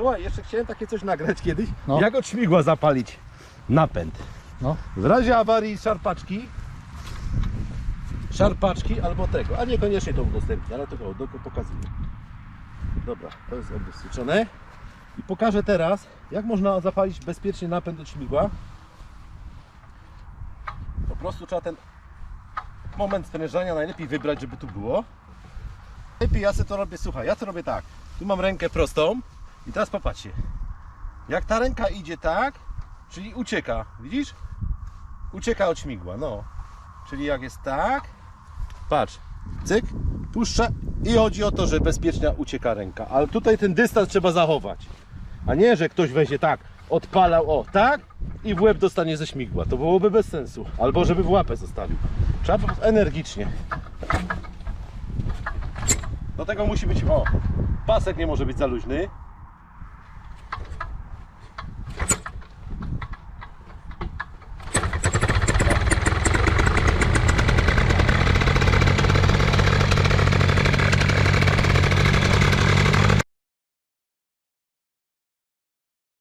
Słuchaj, jeszcze chciałem takie coś nagrać kiedyś. No. Jak od śmigła zapalić napęd. No. W razie awarii szarpaczki, szarpaczki albo tego, a niekoniecznie to udostępnię, ale tego do, pokazuję. Dobra, to jest ubezpieczone. I pokażę teraz, jak można zapalić bezpiecznie napęd od śmigła. Po prostu trzeba ten moment sprężania najlepiej wybrać, żeby tu było. Lepiej ja sobie to robię, słuchaj, ja to robię tak. Tu mam rękę prostą i teraz popatrzcie. Jak ta ręka idzie tak, czyli ucieka, widzisz? Ucieka od śmigła, no. Czyli jak jest tak, patrz, cyk, puszcza i chodzi o to, że bezpiecznie ucieka ręka. Ale tutaj ten dystans trzeba zachować. A nie, że ktoś weźmie tak, odpalał, o, tak i w łeb dostanie ze śmigła. To byłoby bez sensu. Albo żeby w łapę zostawił. Trzeba energicznie. Do tego musi być, o, pasek nie może być za luźny.